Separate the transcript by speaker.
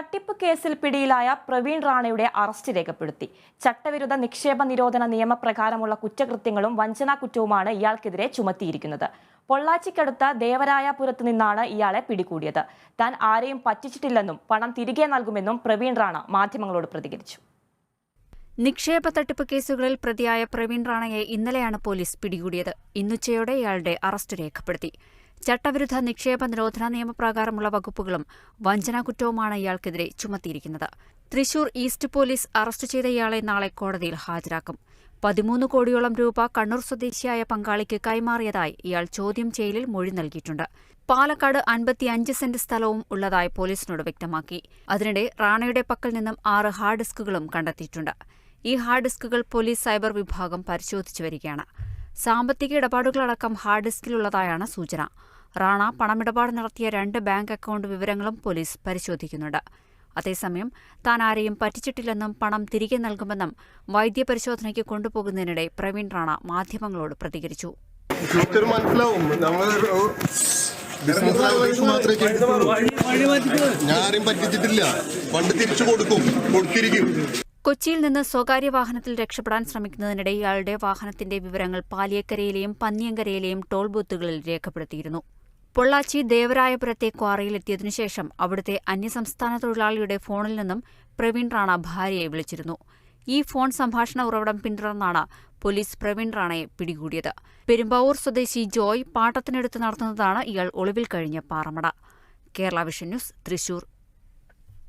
Speaker 1: തട്ടിപ്പ് കേസിൽ പിടിയിലായ പ്രവീൺ റാണയുടെ അറസ്റ്റ് രേഖപ്പെടുത്തി. ചട്ടവിരുദ്ധ നിക്ഷേപ നിരോധന നിയമപ്രകാരമുള്ള കുറ്റകൃത്യങ്ങളും വഞ്ചനാ കുറ്റവുമാണ് ഇയാൾക്കെതിരെ ചുമത്തിയിരിക്കുന്നത്. പൊള്ളാച്ചിക്കടുത്ത ദേവരായപുരത്ത് നിന്നാണ് ഇയാളെ പിടികൂടിയത്. താൻ ആരെയും പറ്റിച്ചിട്ടില്ലെന്നും പണം തിരികെ നൽകുമെന്നും പ്രവീൺ റാണ മാധ്യമങ്ങളോട് പ്രതികരിച്ചു.
Speaker 2: നിക്ഷേപ തട്ടിപ്പ് കേസുകളിൽ പ്രതിയായ പ്രവീൺ റാണയെ ഇന്നലെയാണ് പോലീസ് പിടികൂടിയത്. ഇന്നുച്ചയോടെ ഇയാളുടെ അറസ്റ്റ് രേഖപ്പെടുത്തി. ചട്ടവിരുദ്ധ നിക്ഷേപ നിരോധന നിയമപ്രകാരമുള്ള വകുപ്പുകളും വഞ്ചനാ കുറ്റവുമാണ് ഇയാൾക്കെതിരെ ചുമത്തിയിരിക്കുന്നത്. തൃശൂർ ഈസ്റ്റ് പോലീസ് അറസ്റ്റ് ചെയ്ത ഇയാളെ നാളെ കോടതിയിൽ ഹാജരാക്കും. പതിമൂന്ന് കോടിയോളം രൂപ കണ്ണൂർ സ്വദേശിയായ പങ്കാളിക്ക് കൈമാറിയതായി ഇയാൾ ചോദ്യം ചെയ്യലിൽ മൊഴി നൽകിയിട്ടുണ്ട്. പാലക്കാട് അൻപത്തിയഞ്ച് സെന്റ് സ്ഥലവും ഉള്ളതായി പോലീസിനോട് വ്യക്തമാക്കി. അതിനിടെ റാണയുടെ പക്കൽ നിന്നും ആറ് ഹാർഡ് ഡിസ്കുകളും കണ്ടെത്തിയിട്ടുണ്ട്. ഈ ഹാർഡ് ഡിസ്കുകൾ പോലീസ് സൈബർ വിഭാഗം പരിശോധിച്ചു വരികയാണ്. സാമ്പത്തിക ഇടപാടുകളടക്കം ഹാർഡ് ഡിസ്കിലുള്ളതായാണ് സൂചന. റാണ പണമിടപാട് നടത്തിയ രണ്ട് ബാങ്ക് അക്കൗണ്ട് വിവരങ്ങളും പോലീസ് പരിശോധിക്കുന്നുണ്ട്. അതേസമയം താൻ ആരെയും പറ്റിച്ചിട്ടില്ലെന്നും പണം തിരികെ നൽകുമെന്നും വൈദ്യപരിശോധനയ്ക്ക് കൊണ്ടുപോകുന്നതിനിടെ പ്രവീൺ റാണ മാധ്യമങ്ങളോട് പ്രതികരിച്ചു.
Speaker 3: ഞാൻ ആരെയും പറ്റിച്ചിട്ടില്ല. ഫണ്ട് തിരിച്ചു കൊടുക്കും. കൊടുത്തിരിക്കും.
Speaker 2: കൊച്ചിയിൽ നിന്ന് സ്വകാര്യ വാഹനത്തിൽ രക്ഷപ്പെടാൻ ശ്രമിക്കുന്നതിനിടെ ഇയാളുടെ വാഹനത്തിന്റെ വിവരങ്ങൾ പാലിയക്കരയിലെയും പന്നിയങ്കരയിലെയും ടോൾ ബൂത്തുകളിൽ രേഖപ്പെടുത്തിയിരുന്നു. പൊള്ളാച്ചി ദേവരായപുരത്തെ ക്വാറിയിലെത്തിയതിനു ശേഷം അവിടുത്തെ അന്യസംസ്ഥാന തൊഴിലാളിയുടെ ഫോണിൽ നിന്നും പ്രവീൺ റാണ ഭാര്യയെ വിളിച്ചിരുന്നു. ഈ ഫോൺ സംഭാഷണ ഉറവിടം പിന്തുടർന്നാണ് പോലീസ് പ്രവീൺ റാണയെ പിടികൂടിയത്. പെരുമ്പാവൂർ സ്വദേശി ജോയ് പാട്ടത്തിനെടുത്ത് നടത്തുന്നതാണ് ഇയാൾ ഒളിവിൽ കഴിഞ്ഞ പാറമട. Kerala vision news Thrissur.